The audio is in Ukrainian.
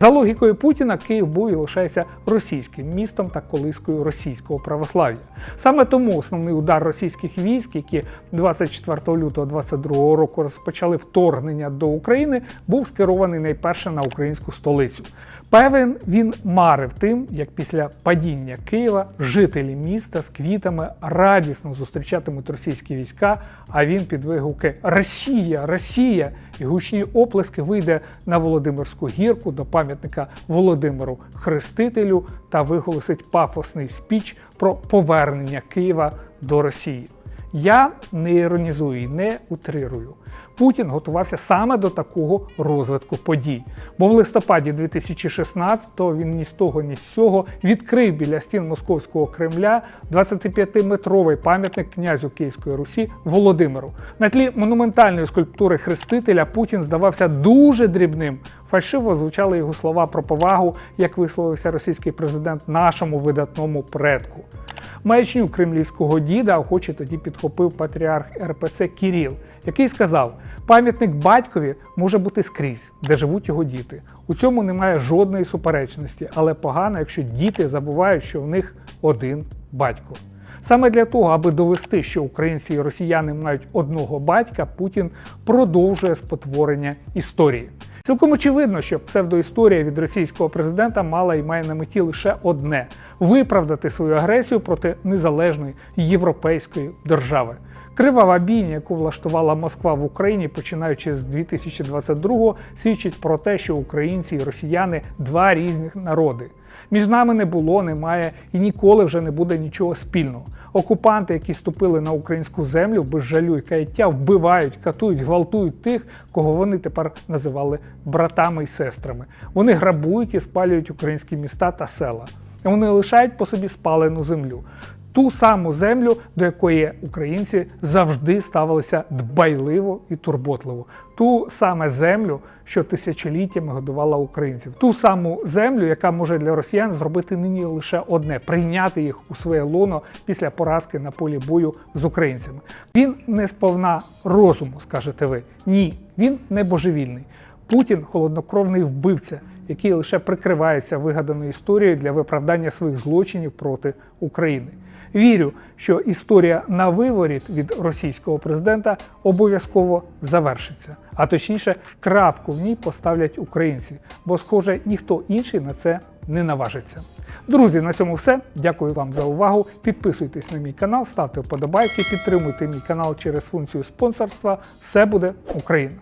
За логікою Путіна, Київ був і лишається російським містом та колискою російського православ'я. Саме тому основний удар російських військ, які 24 лютого 22 року розпочали вторгнення до України, був скерований найперше на українську столицю. Певен він марив тим, як після падіння Києва жителі міста з квітами радісно зустрічатимуть російські війська. А він під вигуки Росія, Росія і гучні оплески вийде на Володимирську гірку до пам'ятника Володимиру Хрестителю та виголосить пафосний спіч про повернення Києва до Росії. Я не іронізую не утрирую. Путін готувався саме до такого розвитку подій. Бо в листопаді 2016-го він ні з того, ні з цього відкрив біля стін московського Кремля 25-метровий пам'ятник князю Київської Русі Володимиру. На тлі монументальної скульптури Хрестителя Путін здавався дуже дрібним. Фальшиво звучали його слова про повагу, як висловився російський президент нашому видатному предку. Маячню кремлівського діда охоче тоді підхопив патріарх РПЦ Кіріл, який сказав: пам'ятник батькові може бути скрізь, де живуть його діти. У цьому немає жодної суперечності, але погано, якщо діти забувають, що в них один батько. Саме для того, аби довести, що українці і росіяни мають одного батька, Путін продовжує спотворення історії. Цілком очевидно, що псевдоісторія від російського президента мала і має на меті лише одне виправдати свою агресію проти незалежної європейської держави. Кривава бійня, яку влаштувала Москва в Україні, починаючи з 2022-го, свідчить про те, що українці і росіяни два різних народи. Між нами не було, немає і ніколи вже не буде нічого спільного. Окупанти, які ступили на українську землю без жалю і каяття, вбивають, катують, гвалтують тих, кого вони тепер називали братами і сестрами. Вони грабують і спалюють українські міста та села. Вони лишають по собі спалену землю. Ту саму землю, до якої українці завжди ставилися дбайливо і турботливо, ту саме землю, що тисячоліттями годувала українців, ту саму землю, яка може для росіян зробити нині лише одне прийняти їх у своє лоно після поразки на полі бою з українцями. Він не сповна розуму, скажете ви. Ні, він не божевільний. Путін холоднокровний вбивця, який лише прикривається вигаданою історією для виправдання своїх злочинів проти України. Вірю, що історія на виворіт від російського президента обов'язково завершиться. А точніше, крапку в ній поставлять українці, бо, схоже, ніхто інший на це не наважиться. Друзі, на цьому все. Дякую вам за увагу. Підписуйтесь на мій канал, ставте вподобайки, підтримуйте мій канал через функцію спонсорства. Все буде Україна!